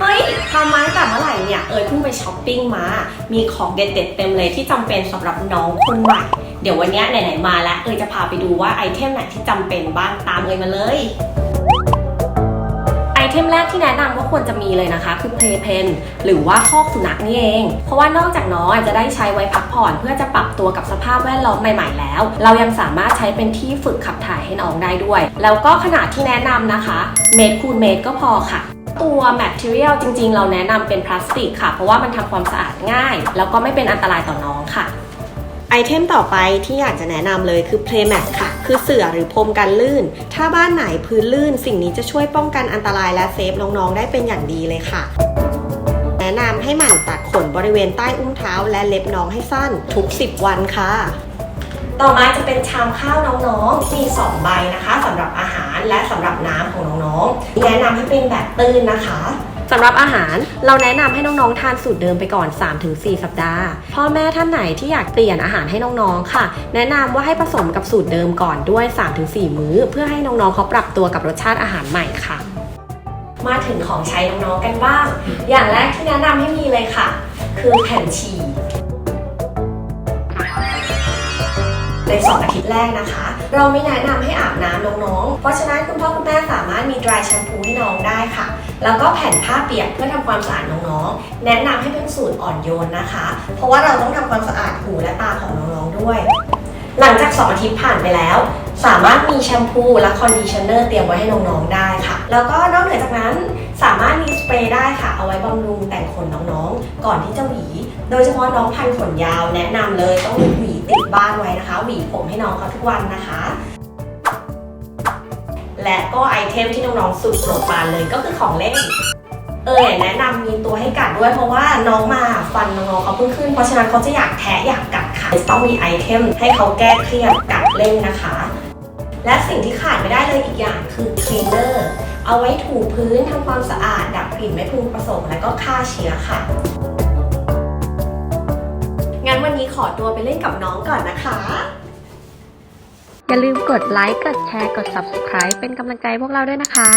เฮ้ยความหมายแต่เมื่อไหร่เนี่ย เอ๋เพิ่งไปช้อปปิ้งมา มีของเด็ดๆเต็มเลยที่จำเป็นสำหรับน้องคนใหม่ เดี๋ยววันนี้ไหนๆมาแล้ว เอยจะพาไปดูว่าไอเทมไหนที่จำเป็นบ้างตามเอยมาเลยไอเทมแรกที่แนะนำว่าควรจะมีเลยนะคะ คือเพลเพนหรือว่าคอกสุนัขนี่เอง เพราะว่านอกจากน้องจะได้ใช้ไว้พักผ่อน เพื่อจะปรับตัวกับสภาพแวดล้อมใหม่ๆแล้ว เรายังสามารถใช้เป็นที่ฝึกขับถ่ายให้น้องได้ด้วย แล้วก็ขนาดที่แนะนำนะคะ เมตรคูณเมตรก็พอค่ะ ตัว material จริง ๆ เราแนะนำเป็นพลาสติกค่ะ เพราะว่ามันทำความสะอาดง่าย แล้วก็ไม่เป็นอันตรายต่อน้องค่ะไอเทมต่อไปที่อยากจะแนะนำเลยคือ Playmat ค่ะ คือเสื่อหรือพรมกันลื่น ถ้าบ้านไหนพื้นลื่น สิ่งนี้จะช่วยป้องกันอันตรายและเซฟน้องๆได้เป็นอย่างดีเลยค่ะ แนะนำให้หมั่นตัดขนบริเวณใต้อุ้งเท้าและเล็บน้องให้สั้นทุก 10 วันค่ะ ต่อมาจะเป็นชามข้าวน้องๆ มี 2 ใบนะคะสำหรับอาหารและสำหรับน้ำของน้องๆ แนะนำให้เป็นแบบตื้นนะคะสำหรับอาหารเราแนะนำให้น้องๆ ทานสูตรเดิมไปก่อน 3-4 สัปดาห์ พ่อแม่ท่านไหนที่อยากเปลี่ยนอาหารให้น้องๆ ค่ะ แนะนำว่าให้ผสมกับสูตรเดิมก่อนด้วย 3-4 มื้อ เพื่อให้น้องๆ เขาปรับตัวกับรสชาติอาหารใหม่ค่ะ มาถึงของใช้น้องๆ กันบ้าง อย่างแรกที่แนะนำให้มีเลยค่ะ คือแผ่นฉี่ ใน 2 อาทิตย์แรกนะคะ เราไม่แนะนำให้อาบน้ำน้องๆ เพราะฉะนั้นคุณพ่อคุณแม่สามารถมี dry shampoo ให้น้องได้ค่ะ แล้วก็แผ่นผ้าเปียกเพื่อทำความสะอาดน้องๆ แนะนำให้เป็นสูตรอ่อนโยนนะคะ เพราะว่าเราต้องทำความสะอาดหูและตาของน้องๆด้วย หลังจาก 2 อาทิตย์ผ่านไปแล้วสามารถมีแชมพูและคอนดิชเนอร์เตรียมไว้ให้น้องๆ ได้ค่ะ แล้วก็นอกเหนือจากนั้นสามารถมีสเปรย์ได้ค่ะ เอาไว้บำรุงแต่งขนน้องๆ ก่อนที่จะหวี โดยเฉพาะน้องพันขนยาวแนะนำเลยต้องมีหวี บ้านไว้นะคะหวีผมให้น้องเขาทุกวันนะคะ และก็ไอเทมที่น้องๆสุดโปรดปรานเลยก็คือของเล่นเออแนะนำมีตัวให้กัดด้วยเพราะว่าน้องมาฟันน้องๆเขาเพิ่งขึ้นเพราะฉะนั้นเขาจะอยากแทะอยากกัดค่ะต้องมีไอเทมให้เขาแก้เครียดกัดเล่นนะคะ และสิ่งที่ขาดไม่ได้เลยอีกอย่างคือคลีนเนอร์เอาไว้ถูพื้นทำความสะอาดดับกลิ่นไม่พึงประสงค์และก็ฆ่าเชื้อค่ะ งั้นวันนี้ขอตัวไปเล่นกับน้องก่อนนะคะ อย่าลืมกดไลค์ กดแชร์ กด Subscribe เป็นกำลังใจพวกเราด้วยนะคะ